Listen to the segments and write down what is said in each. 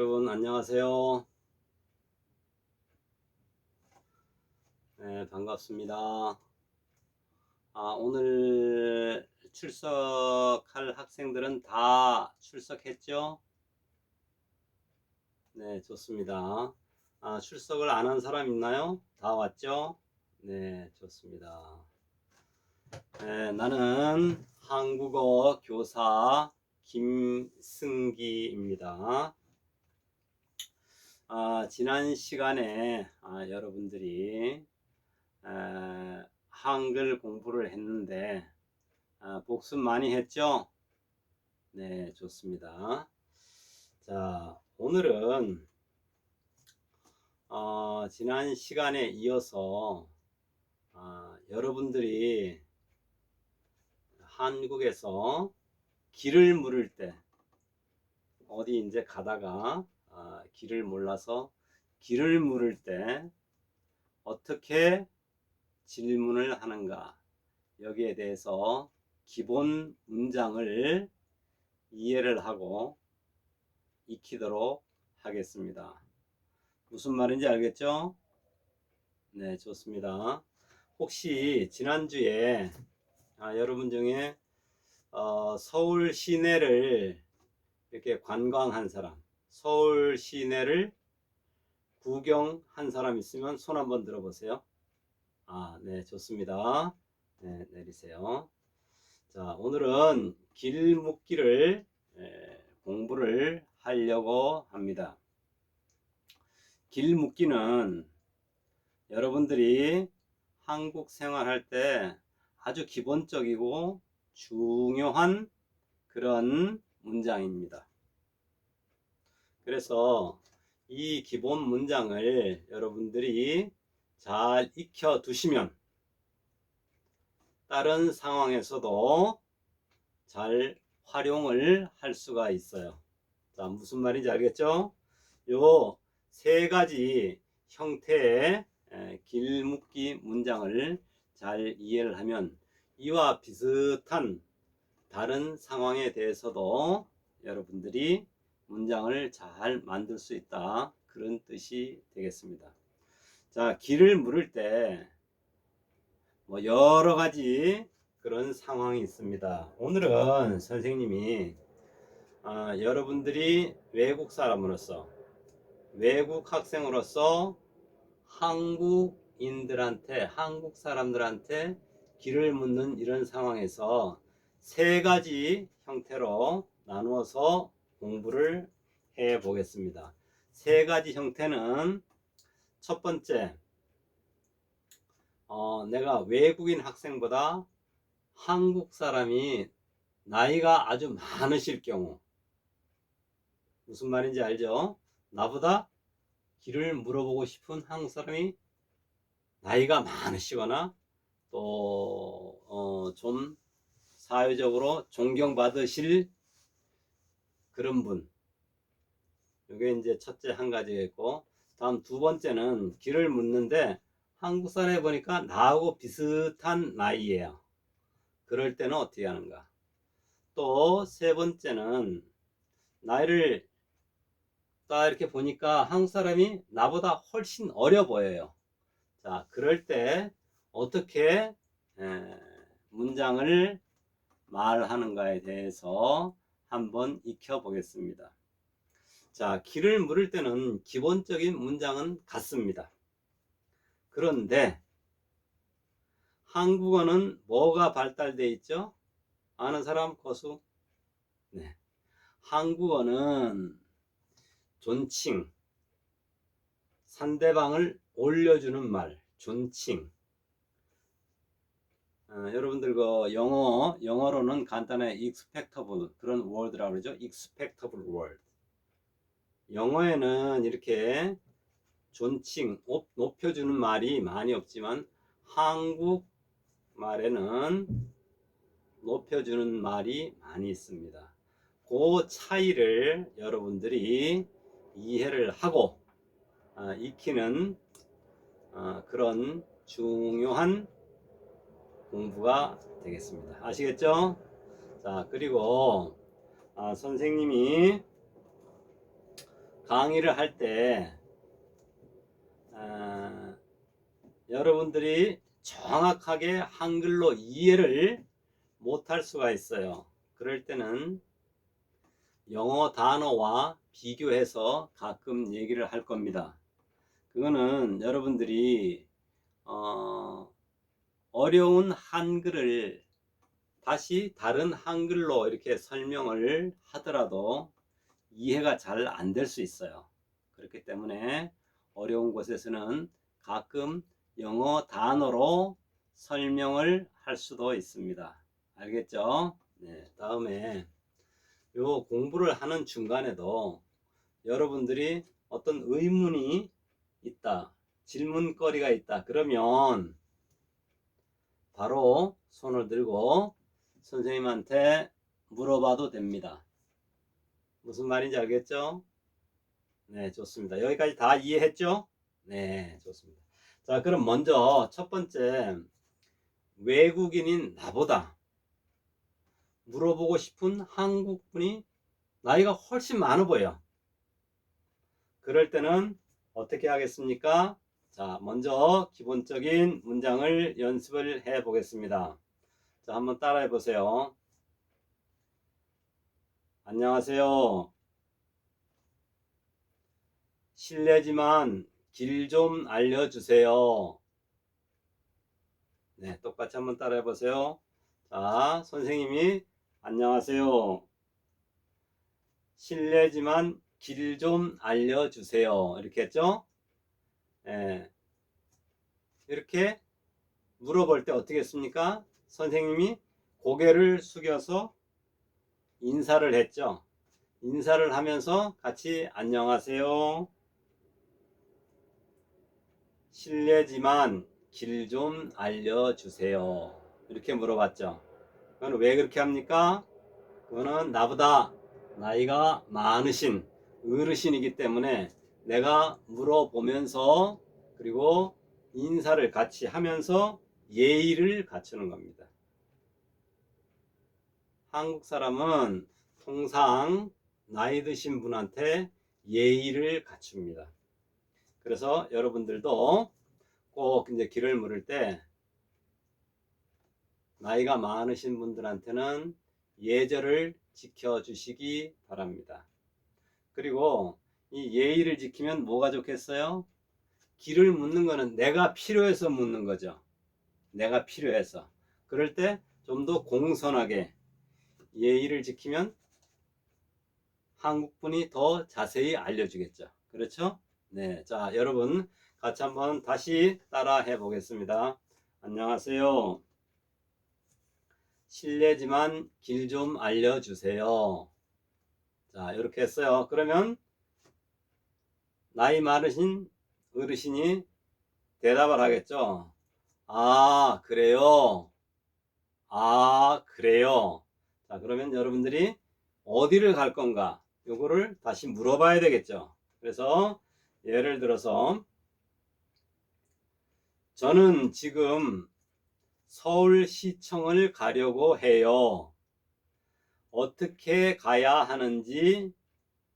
여러분 안녕하세요. 네, 반갑습니다. 아, 오늘 출석할 학생들은 다 출석했죠? 네, 좋습니다. 아, 출석을 안 한 사람 있나요? 다 왔죠? 네, 좋습니다. 네, 나는 한국어 교사 김승기입니다. 아, 지난 시간에 아, 여러분들이 에, 한글 공부를 했는데 아, 복습 많이 했죠? 네, 좋습니다. 자, 오늘은 어, 지난 시간에 이어서 아, 여러분들이 한국에서 길을 물을 때 어디 이제 가다가 아, 길을 몰라서 길을 물을 때 어떻게 질문을 하는가 여기에 대해서 기본 문장을 이해를 하고 익히도록 하겠습니다. 무슨 말인지 알겠죠? 네, 좋습니다. 혹시 지난주에 아, 여러분 중에 어, 서울 시내를 이렇게 관광한 사람, 서울 시내를 구경한 사람 있으면 손 한번 들어보세요. 아, 네, 좋습니다. 네, 내리세요. 자, 오늘은 길 묻기를 에, 공부를 하려고 합니다. 길 묻기는 여러분들이 한국 생활할 때 아주 기본적이고 중요한 그런 문장입니다. 그래서 이 기본 문장을 여러분들이 잘 익혀 두시면 다른 상황에서도 잘 활용을 할 수가 있어요. 자, 무슨 말인지 알겠죠? 요 세 가지 형태의 길묶기 문장을 잘 이해를 하면 이와 비슷한 다른 상황에 대해서도 여러분들이 문장을 잘 만들 수 있다. 그런 뜻이 되겠습니다. 자, 길을 물을 때, 뭐, 여러 가지 그런 상황이 있습니다. 오늘은 선생님이, 아, 여러분들이 외국 사람으로서, 외국 학생으로서 한국인들한테, 한국 사람들한테 길을 묻는 이런 상황에서 세 가지 형태로 나누어서 공부를 해 보겠습니다. 세 가지 형태는 첫 번째, 어, 내가 외국인 학생보다 한국 사람이 나이가 아주 많으실 경우, 무슨 말인지 알죠? 나보다 길을 물어보고 싶은 한국 사람이 나이가 많으시거나 또, 어, 좀 사회적으로 존경받으실 그런 분. 이게 이제 첫째 한 가지겠고, 다음 두 번째는 길을 묻는데 한국 사람에 보니까 나하고 비슷한 나이예요. 그럴 때는 어떻게 하는가? 또 세 번째는 나이를 딱 이렇게 보니까 한국 사람이 나보다 훨씬 어려 보여요. 자, 그럴 때 어떻게 문장을 말하는가에 대해서 한번 익혀 보겠습니다. 자, 길을 물을 때는 기본적인 문장은 같습니다. 그런데 한국어는 뭐가 발달되어 있죠? 아는 사람 거수? 네. 한국어는 존칭, 상대방을 올려주는 말, 존칭. 어, 여러분들 그 영어 영어로는 간단하게 expectable 그런 word라고 그러죠. expectable word. 영어에는 이렇게 존칭, 높여주는 말이 많이 없지만 한국 말에는 높여주는 말이 많이 있습니다. 그 차이를 여러분들이 이해를 하고 어, 익히는 어, 그런 중요한 공부가 되겠습니다. 아시겠죠? 자, 그리고 아, 선생님이 강의를 할 때, 아, 여러분들이 정확하게 한글로 이해를 못할 수가 있어요. 그럴 때는 영어 단어와 비교해서 가끔 얘기를 할 겁니다. 그거는 여러분들이 어, 어려운 한글을 다시 다른 한글로 이렇게 설명을 하더라도 이해가 잘 안 될 수 있어요. 그렇기 때문에 어려운 곳에서는 가끔 영어 단어로 설명을 할 수도 있습니다. 알겠죠? 네, 다음에 요 공부를 하는 중간에도 여러분들이 어떤 의문이 있다, 질문거리가 있다, 그러면 바로 손을 들고 선생님한테 물어봐도 됩니다. 무슨 말인지 알겠죠? 네, 좋습니다. 여기까지 다 이해했죠? 네, 좋습니다. 자, 그럼 먼저 첫 번째, 외국인인 나보다 물어보고 싶은 한국분이 나이가 훨씬 많아 보여. 그럴 때는 어떻게 하겠습니까? 자, 먼저 기본적인 문장을 연습을 해 보겠습니다. 자, 한번 따라해 보세요. 안녕하세요. 실례지만 길 좀 알려주세요. 네, 똑같이 한번 따라해 보세요. 자, 선생님이 안녕하세요. 실례지만 길 좀 알려주세요. 이렇게 했죠? 예. 이렇게 물어볼 때 어떻게 했습니까? 선생님이 고개를 숙여서 인사를 했죠. 인사를 하면서 같이 안녕하세요. 실례지만 길 좀 알려주세요. 이렇게 물어봤죠. 그건 왜 그렇게 합니까? 그거는 나보다 나이가 많으신 어르신이기 때문에 내가 물어보면서 그리고 인사를 같이 하면서 예의를 갖추는 겁니다. 한국 사람은 통상 나이 드신 분한테 예의를 갖춥니다. 그래서 여러분들도 꼭 이제 길을 물을 때 나이가 많으신 분들한테는 예절을 지켜주시기 바랍니다. 그리고 이 예의를 지키면 뭐가 좋겠어요? 길을 묻는 거는 내가 필요해서 묻는 거죠. 내가 필요해서. 그럴 때 좀 더 공손하게 예의를 지키면 한국분이 더 자세히 알려주겠죠. 그렇죠? 네. 자, 여러분 같이 한번 다시 따라 해 보겠습니다. 안녕하세요. 실례지만 길 좀 알려주세요. 자, 이렇게 했어요. 그러면 나이 많으신 어르신이 대답을 하겠죠. 아, 그래요. 아, 그래요. 자, 그러면 여러분들이 어디를 갈 건가? 요거를 다시 물어봐야 되겠죠. 그래서 예를 들어서 저는 지금 서울시청을 가려고 해요. 어떻게 가야 하는지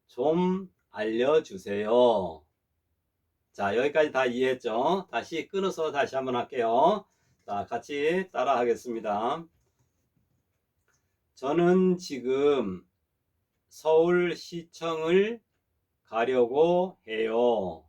좀 알려주세요. 자, 여기까지 다 이해했죠? 다시 끊어서 다시 한번 할게요. 자, 같이 따라 하겠습니다. 저는 지금 서울시청을 가려고 해요.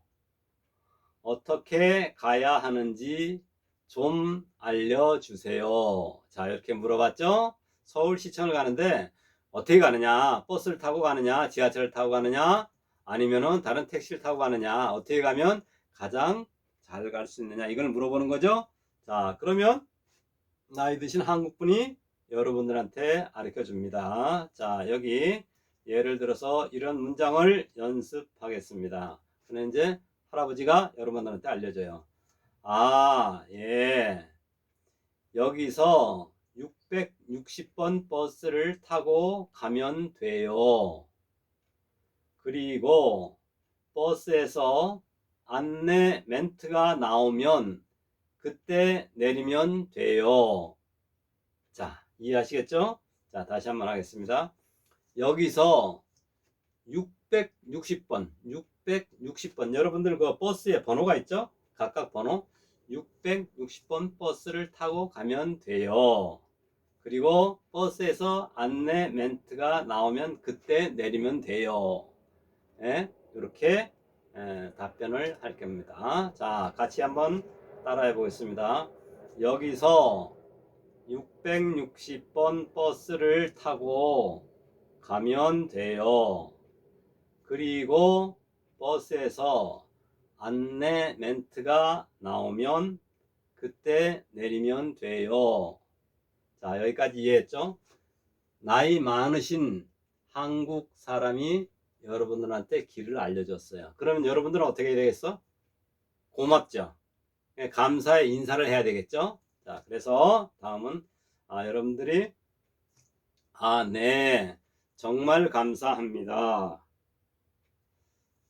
어떻게 가야 하는지 좀 알려주세요. 자, 이렇게 물어봤죠? 서울시청을 가는데 어떻게 가느냐? 버스를 타고 가느냐? 지하철을 타고 가느냐? 아니면은 다른 택시를 타고 가느냐? 어떻게 가면 가장 잘 갈 수 있느냐? 이걸 물어보는 거죠? 자, 그러면 나이 드신 한국분이 여러분들한테 가르쳐 줍니다. 자, 여기 예를 들어서 이런 문장을 연습하겠습니다. 그는 이제 할아버지가 여러분들한테 알려줘요. 아, 예. 여기서 660번 버스를 타고 가면 돼요. 그리고 버스에서 안내 멘트가 나오면 그때 내리면 돼요. 자, 이해하시겠죠? 자, 다시 한번 하겠습니다. 여기서 660번, 660번. 여러분들 그 버스에 번호가 있죠? 각각 번호. 660번 버스를 타고 가면 돼요. 그리고 버스에서 안내 멘트가 나오면 그때 내리면 돼요. 예? 이렇게 예, 답변을 할 겁니다. 자, 같이 한번 따라해 보겠습니다. 여기서 660번 버스를 타고 가면 돼요. 그리고 버스에서 안내 멘트가 나오면 그때 내리면 돼요. 자, 여기까지 이해했죠? 나이 많으신 한국 사람이 여러분들한테 길을 알려줬어요. 그러면 여러분들은 어떻게 되겠어? 고맙죠? 예, 감사의 인사를 해야 되겠죠? 자, 그래서 다음은 아, 여러분들이 아, 네. 정말 감사합니다.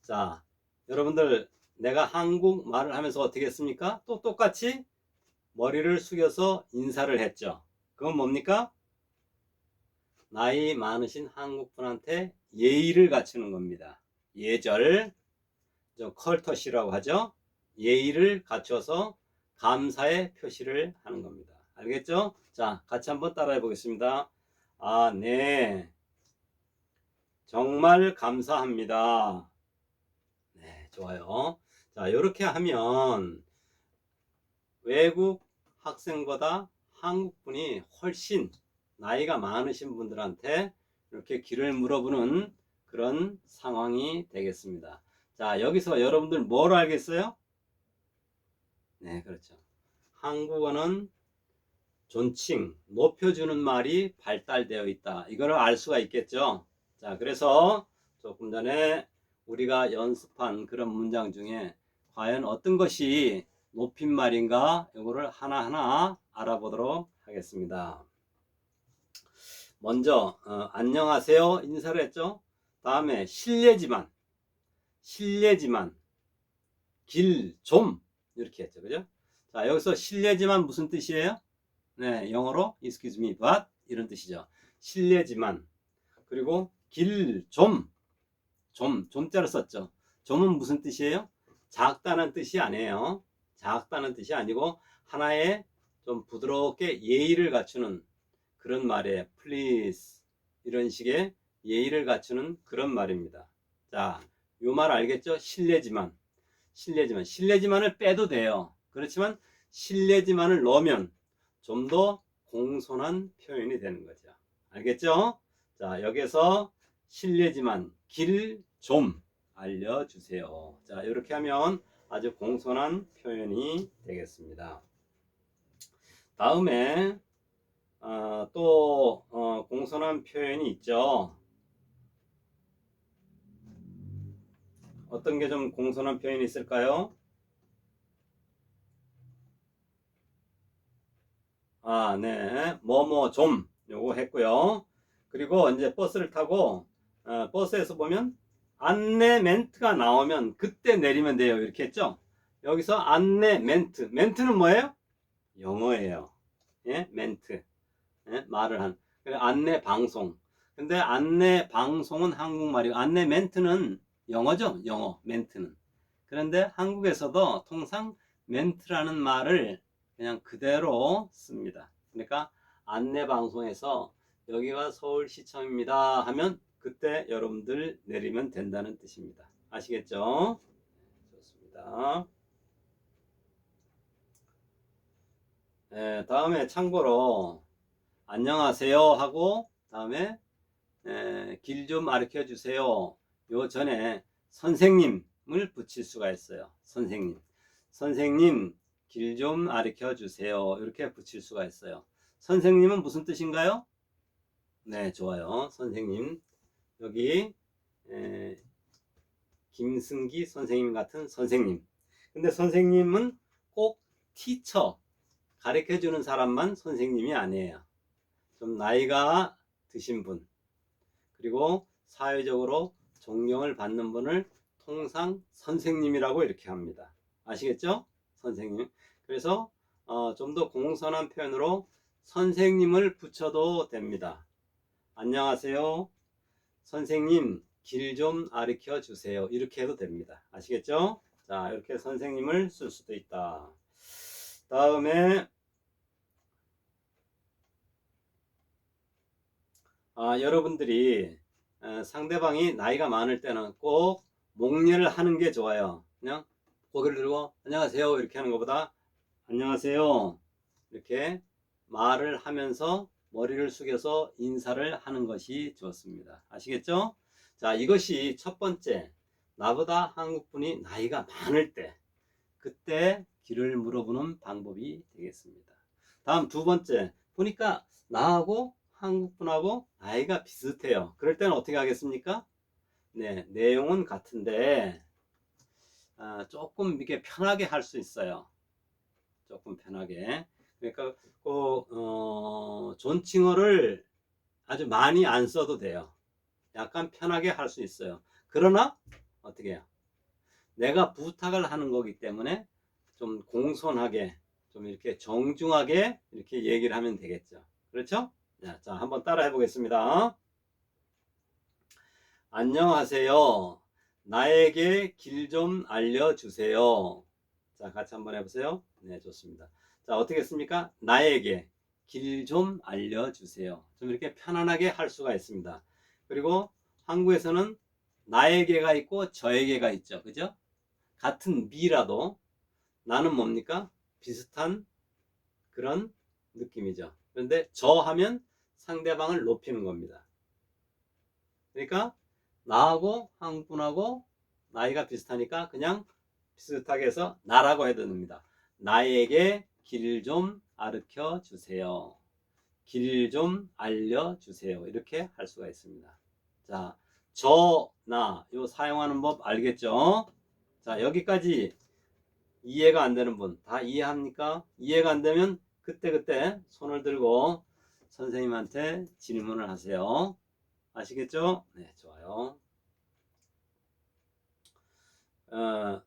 자, 여러분들 내가 한국말을 하면서 어떻게 했습니까? 또 똑같이 머리를 숙여서 인사를 했죠. 그건 뭡니까? 나이 많으신 한국분한테 예의를 갖추는 겁니다. 예절, 저 컬터시라고 하죠. 예의를 갖춰서 감사의 표시를 하는 겁니다. 알겠죠? 자, 같이 한번 따라해 보겠습니다. 아, 네. 정말 감사합니다. 네, 좋아요. 자, 이렇게 하면 외국 학생보다 한국 분이 훨씬 나이가 많으신 분들한테 이렇게 길을 물어보는 그런 상황이 되겠습니다. 자, 여기서 여러분들 뭘 알겠어요? 네, 그렇죠. 한국어는 존칭, 높여주는 말이 발달되어 있다. 이거를 알 수가 있겠죠. 자, 그래서 조금 전에 우리가 연습한 그런 문장 중에 과연 어떤 것이 높임말인가 이거를 하나하나 알아보도록 하겠습니다. 먼저 어, 안녕하세요 인사를 했죠. 다음에 실례지만 실례지만 길 좀 이렇게 했죠. 그죠? 자, 여기서 실례지만 무슨 뜻이에요? 네, 영어로 excuse me but 이런 뜻이죠. 실례지만 그리고 길 좀, 좀, 좀자로 썼죠. 좀은 무슨 뜻이에요? 작다는 뜻이 아니에요. 작다는 뜻이 아니고 하나의 좀 부드럽게 예의를 갖추는 그런 말이에요. please 이런 식의 예의를 갖추는 그런 말입니다. 자, 요 말 알겠죠? 실례지만 실례지만 실례지만을 빼도 돼요. 그렇지만 실례지만을 넣으면 좀 더 공손한 표현이 되는 거죠. 알겠죠? 자, 여기서 실례지만 길 좀 알려주세요. 자, 이렇게 하면 아주 공손한 표현이 되겠습니다. 다음에 어, 또 어, 공손한 표현이 있죠. 어떤 게 좀 공손한 표현이 있을까요? 아, 네. 뭐뭐 좀 요거 했고요. 그리고 이제 버스를 타고 어, 버스에서 보면 안내 멘트가 나오면 그때 내리면 돼요. 이렇게 했죠? 여기서 안내 멘트. 멘트는 뭐예요? 영어예요. 예? 멘트. 예? 말을 한. 안내 방송. 근데 안내 방송은 한국말이고 안내 멘트는 영어죠? 영어. 멘트는. 그런데 한국에서도 통상 멘트라는 말을 그냥 그대로 씁니다. 그러니까 안내 방송에서 여기가 서울시청입니다 하면 그때 여러분들 내리면 된다는 뜻입니다. 아시겠죠? 좋습니다. 예, 다음에 참고로 안녕하세요 하고 다음에 예, 길좀 가르쳐 주세요. 요 전에 선생님을 붙일 수가 있어요. 선생님. 선생님 길 좀 가르쳐 주세요. 이렇게 붙일 수가 있어요. 선생님은 무슨 뜻인가요? 네, 좋아요. 선생님. 여기 에, 김승기 선생님 같은 선생님. 근데 선생님은 꼭 티처 가르쳐 주는 사람만 선생님이 아니에요. 좀 나이가 드신 분 그리고 사회적으로 존경을 받는 분을 통상 선생님이라고 이렇게 합니다. 아시겠죠? 선생님. 그래서 어, 좀 더 공손한 표현으로 선생님을 붙여도 됩니다. 안녕하세요. 선생님, 길좀 가르쳐 주세요. 이렇게 해도 됩니다. 아시겠죠? 자, 이렇게 선생님을 쓸 수도 있다. 다음에 아, 여러분들이 어, 상대방이 나이가 많을 때는 꼭 목례를 하는 게 좋아요. 그냥 고개를 들고 안녕하세요 이렇게 하는 것보다 안녕하세요 이렇게 말을 하면서 머리를 숙여서 인사를 하는 것이 좋습니다. 아시겠죠? 자, 이것이 첫 번째 나보다 한국 분이 나이가 많을 때 그때 길을 물어보는 방법이 되겠습니다. 다음 두 번째 보니까 나하고 한국 분하고 나이가 비슷해요. 그럴 때는 어떻게 하겠습니까? 네, 내용은 같은데 아, 조금 이게 편하게 할 수 있어요. 조금 편하게. 그러니까 그 어, 존칭어를 아주 많이 안 써도 돼요. 약간 편하게 할 수 있어요. 그러나 어떻게 해요? 내가 부탁을 하는 거기 때문에 좀 공손하게 좀 이렇게 정중하게 이렇게 얘기를 하면 되겠죠. 그렇죠? 자, 자 한번 따라 해 보겠습니다. 안녕하세요. 나에게 길 좀 알려주세요. 자, 같이 한번 해보세요. 네, 좋습니다. 자, 어떻게 했습니까? 나에게 길 좀 알려주세요. 좀 이렇게 편안하게 할 수가 있습니다. 그리고 한국에서는 나에게가 있고 저에게가 있죠. 그죠? 같은 미라도 나는 뭡니까? 비슷한 그런 느낌이죠. 그런데 저 하면 상대방을 높이는 겁니다. 그러니까 나하고 한국분하고 나이가 비슷하니까 그냥 비슷하게 해서 나라고 해도 됩니다. 나에게 길좀 가르쳐 주세요. 길 좀 알려 주세요. 이렇게 할 수가 있습니다. 자, 저, 나, 요 사용하는 법 알겠죠? 자, 여기까지 이해가 안 되는 분 다 이해합니까? 이해가 안 되면 그때그때 손을 들고 선생님한테 질문을 하세요. 아시겠죠? 네, 좋아요. 어,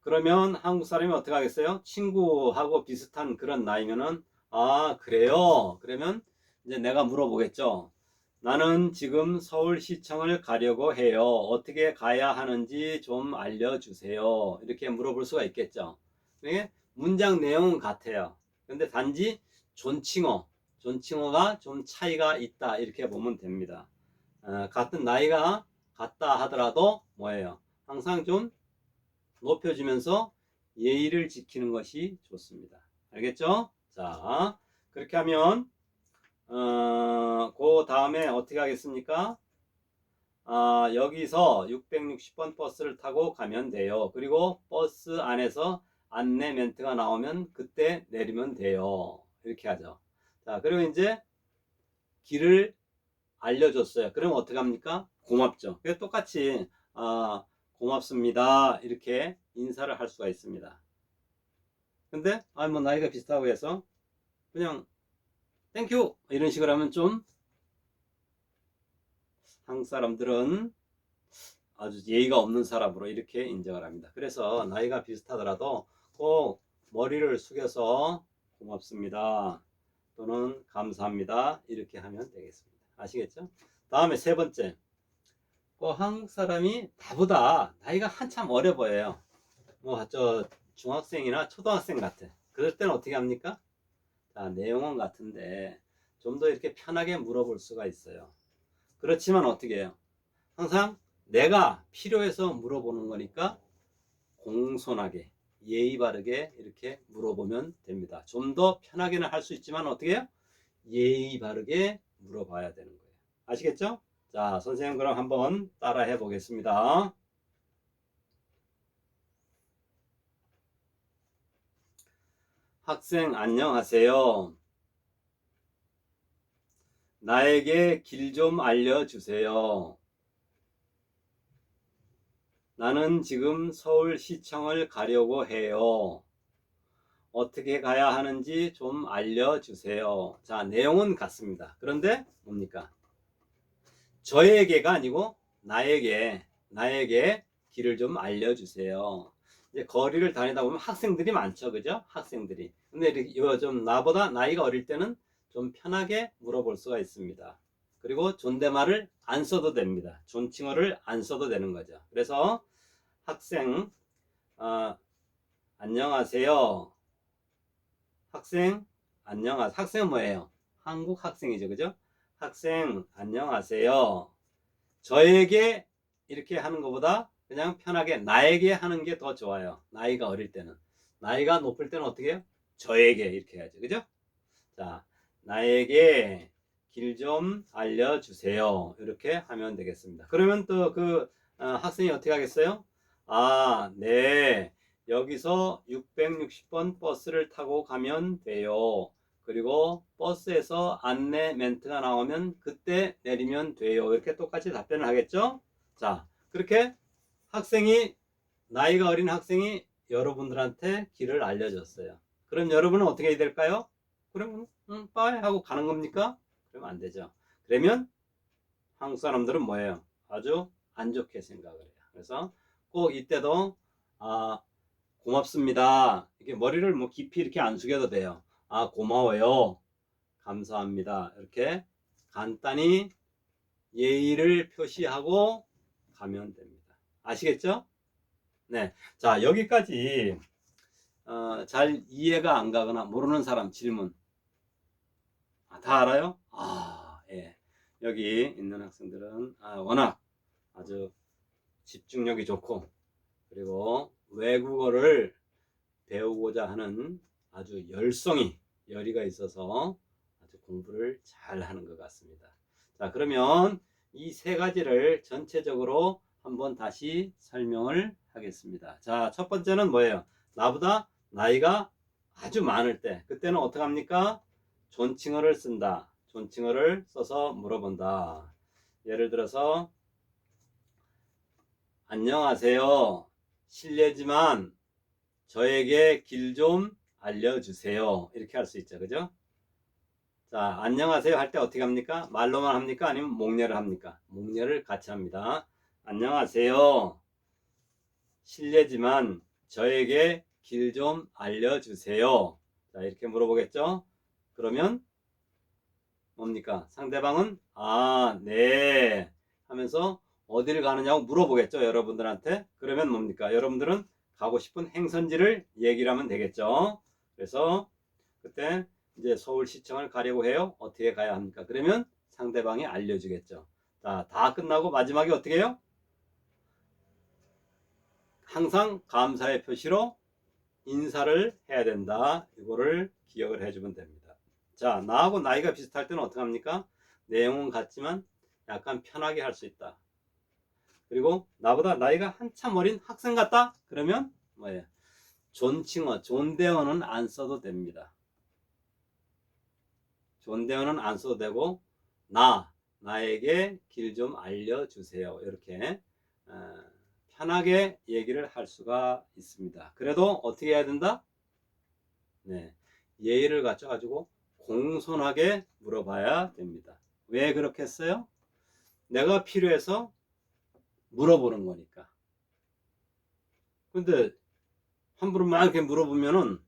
그러면 한국 사람이 어떻게 하겠어요? 친구하고 비슷한 그런 나이면은, 아, 그래요? 그러면 이제 내가 물어보겠죠. 나는 지금 서울시청을 가려고 해요. 어떻게 가야 하는지 좀 알려주세요. 이렇게 물어볼 수가 있겠죠. 이게 문장 내용은 같아요. 근데 단지 존칭어, 존칭어가 좀 차이가 있다. 이렇게 보면 됩니다. 어, 같은 나이가 같다 하더라도 뭐예요? 항상 좀 높여주면서 예의를 지키는 것이 좋습니다. 알겠죠? 자, 그렇게 하면 어, 그 다음에 어떻게 하겠습니까? 아, 여기서 660번 버스를 타고 가면 돼요. 그리고 버스 안에서 안내 멘트가 나오면 그때 내리면 돼요. 이렇게 하죠. 자, 그리고 이제 길을 알려줬어요. 그럼 어떻게 합니까? 고맙죠. 그래서 똑같이 아, 고맙습니다. 이렇게 인사를 할 수가 있습니다. 근데 아, 뭐 나이가 비슷하고 해서 그냥 땡큐 이런 식으로 하면 좀 한국 사람들은 아주 예의가 없는 사람으로 이렇게 인정을 합니다. 그래서 나이가 비슷하더라도 꼭 머리를 숙여서 고맙습니다. 또는 감사합니다. 이렇게 하면 되겠습니다. 아시겠죠? 다음에 세 번째. 그 한국 사람이 나보다 나이가 한참 어려 보여요. 뭐 저 중학생이나 초등학생 같아. 그럴 때는 어떻게 합니까? 자, 내용은 같은데 좀 더 이렇게 편하게 물어볼 수가 있어요. 그렇지만 어떻게 해요? 항상 내가 필요해서 물어보는 거니까 공손하게 예의 바르게 이렇게 물어보면 됩니다. 좀 더 편하게는 할 수 있지만 어떻게 해요? 예의 바르게 물어봐야 되는 거예요. 아시겠죠? 자, 선생님 그럼 한번 따라 해 보겠습니다. 학생 안녕하세요. 나에게 길 좀 알려주세요. 나는 지금 서울시청을 가려고 해요. 어떻게 가야 하는지 좀 알려주세요. 자, 내용은 같습니다. 그런데 뭡니까? 저에게가 아니고 나에게, 나에게 길을 좀 알려주세요. 이제 거리를 다니다 보면 학생들이 많죠. 그죠? 학생들이. 근데 좀 나보다 나이가 어릴 때는 좀 편하게 물어볼 수가 있습니다. 그리고 존댓말을 안 써도 됩니다. 존칭어를 안 써도 되는 거죠. 그래서 학생 어, 안녕하세요. 학생 안녕하세요. 학생은 뭐예요? 한국 학생이죠. 그죠? 학생 안녕하세요. 저에게 이렇게 하는 것보다 그냥 편하게 나에게 하는 게 더 좋아요. 나이가 어릴 때는. 나이가 높을 때는 어떻게 해요? 저에게 이렇게 해야죠. 그죠? 자, 나에게 길 좀 알려주세요. 이렇게 하면 되겠습니다. 그러면 또 그 학생이 어떻게 하겠어요? 아, 네. 여기서 660번 버스를 타고 가면 돼요. 그리고 버스에서 안내 멘트가 나오면 그때 내리면 돼요. 이렇게 똑같이 답변을 하겠죠? 자, 그렇게 학생이, 나이가 어린 학생이 여러분들한테 길을 알려줬어요. 그럼 여러분은 어떻게 해야 될까요? 그럼, 음, 빠이 하고 가는 겁니까? 그러면 안 되죠. 그러면 한국 사람들은 뭐예요? 아주 안 좋게 생각을 해요. 그래서 꼭 이때도, 아, 고맙습니다. 이렇게 머리를 뭐 깊이 이렇게 안 숙여도 돼요. 아, 고마워요. 감사합니다. 이렇게 간단히 예의를 표시하고 가면 됩니다. 아시겠죠? 네. 자, 여기까지 어, 잘 이해가 안 가거나 모르는 사람 질문. 아, 다 알아요? 아, 예. 여기 있는 학생들은 아, 워낙 아주 집중력이 좋고 그리고 외국어를 배우고자 하는 아주 열성이 열의가 있어서 아주 공부를 잘 하는 것 같습니다. 자, 그러면 이 세 가지를 전체적으로 한번 다시 설명을 하겠습니다. 자, 첫 번째는 뭐예요? 나보다 나이가 아주 많을 때, 그때는 어떻게 합니까? 존칭어를 쓴다. 존칭어를 써서 물어본다. 예를 들어서, 안녕하세요. 실례지만 저에게 길 좀 알려주세요. 이렇게 할 수 있죠. 그죠? 자, 안녕하세요 할 때 어떻게 합니까? 말로만 합니까? 아니면 목례를 합니까? 목례를 같이 합니다. 안녕하세요. 실례지만 저에게 길 좀 알려주세요. 자, 이렇게 물어보겠죠? 그러면 뭡니까? 상대방은 아, 네 하면서 어디를 가느냐고 물어보겠죠, 여러분들한테. 그러면 뭡니까? 여러분들은 가고 싶은 행선지를 얘기를 하면 되겠죠. 그래서 그때 이제 서울시청을 가려고 해요. 어떻게 가야 합니까? 그러면 상대방이 알려주겠죠. 자, 다 끝나고 마지막에 어떻게 해요? 항상 감사의 표시로 인사를 해야 된다. 이거를 기억을 해주면 됩니다. 자, 나하고 나이가 비슷할 때는 어떻게 합니까? 내용은 같지만 약간 편하게 할 수 있다. 그리고 나보다 나이가 한참 어린 학생 같다? 그러면 뭐예요? 존칭어, 존대어는 안 써도 됩니다. 존대어는 안 써도 되고 나, 나에게 길 좀 알려주세요. 이렇게 어, 편하게 얘기를 할 수가 있습니다. 그래도 어떻게 해야 된다? 네, 예의를 갖춰가지고 공손하게 물어봐야 됩니다. 왜 그렇게 했어요? 내가 필요해서 물어보는 거니까. 근데 함부로 막 이렇게 물어보면은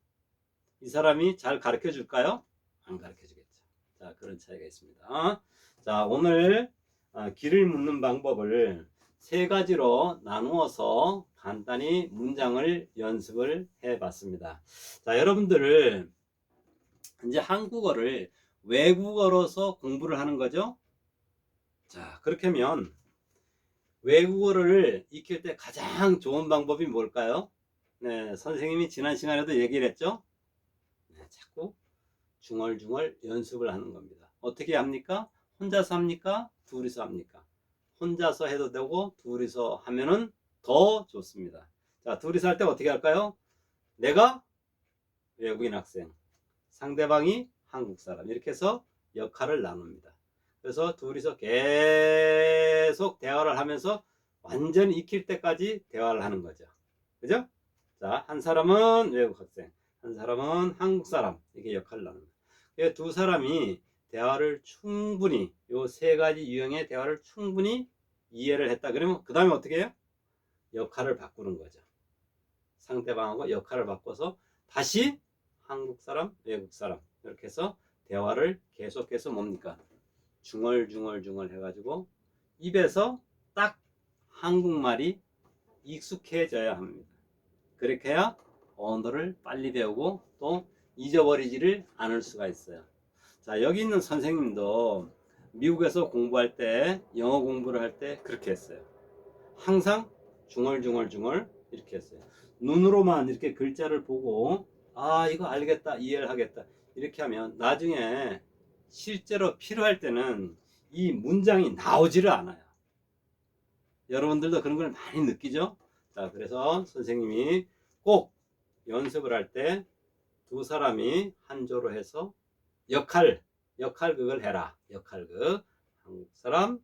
이 사람이 잘 가르쳐 줄까요? 안 가르쳐 주겠죠. 자, 그런 차이가 있습니다. 자, 오늘 아, 길을 묻는 방법을 세 가지로 나누어서 간단히 문장을 연습을 해 봤습니다. 자, 여러분들을 이제 한국어를 외국어로서 공부를 하는 거죠. 자, 그렇게 하면 외국어를 익힐 때 가장 좋은 방법이 뭘까요? 네, 선생님이 지난 시간에도 얘기를 했죠. 네, 자꾸 중얼중얼 연습을 하는 겁니다. 어떻게 합니까? 혼자서 합니까? 둘이서 합니까? 혼자서 해도 되고 둘이서 하면은 더 좋습니다. 자, 둘이서 할 때 어떻게 할까요? 내가 외국인 학생, 상대방이 한국 사람 이렇게 해서 역할을 나눕니다. 그래서 둘이서 계속 대화를 하면서 완전히 익힐 때까지 대화를 하는 거죠. 그죠? 자, 한 사람은 외국 학생, 한 사람은 한국 사람 이렇게 역할을 나눕니다. 두 사람이 대화를 충분히 요 세 가지 유형의 대화를 충분히 이해를 했다 그러면 그 다음에 어떻게 해요? 역할을 바꾸는 거죠. 상대방하고 역할을 바꿔서 다시 한국 사람, 외국 사람 이렇게 해서 대화를 계속해서 뭡니까? 중얼중얼중얼 해가지고 입에서 딱 한국말이 익숙해져야 합니다. 그렇게 해야 언어를 빨리 배우고 또 잊어버리지를 않을 수가 있어요. 자, 여기 있는 선생님도 미국에서 공부할 때, 영어 공부를 할 때 그렇게 했어요. 항상 중얼중얼중얼 이렇게 했어요. 눈으로만 이렇게 글자를 보고, 아, 이거 알겠다, 이해를 하겠다. 이렇게 하면 나중에 실제로 필요할 때는 이 문장이 나오지를 않아요. 여러분들도 그런 걸 많이 느끼죠? 자, 그래서 선생님이 꼭 연습을 할 때 두 사람이 한 조로 해서 역할, 역할극을 해라. 역할극. 한국 사람,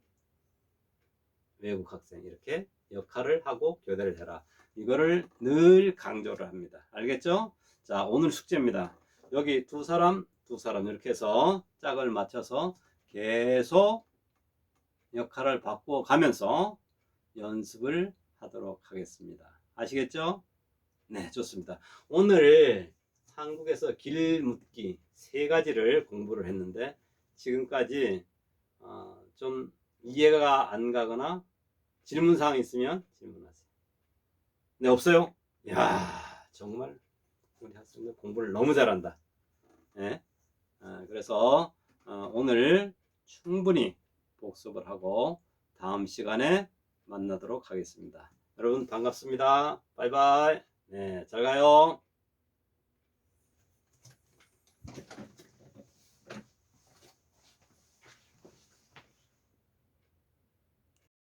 외국 학생. 이렇게 역할을 하고 교대를 해라. 이거를 늘 강조를 합니다. 알겠죠? 자, 오늘 숙제입니다. 여기 두 사람, 두 사람 이렇게 해서 짝을 맞춰서 계속 역할을 바꾸어 가면서 연습을 하도록 하겠습니다. 아시겠죠? 네, 좋습니다. 오늘 한국에서 길 묻기 세 가지를 공부를 했는데 지금까지 어, 좀 이해가 안 가거나 질문 사항 있으면 질문하세요. 네, 없어요? 야, 정말 우리 학생들 공부를 너무 잘한다. 네, 아, 그래서 어, 오늘 충분히 복습을 하고 다음 시간에 만나도록 하겠습니다. 여러분 반갑습니다. 바이바이. 네, 잘 가요.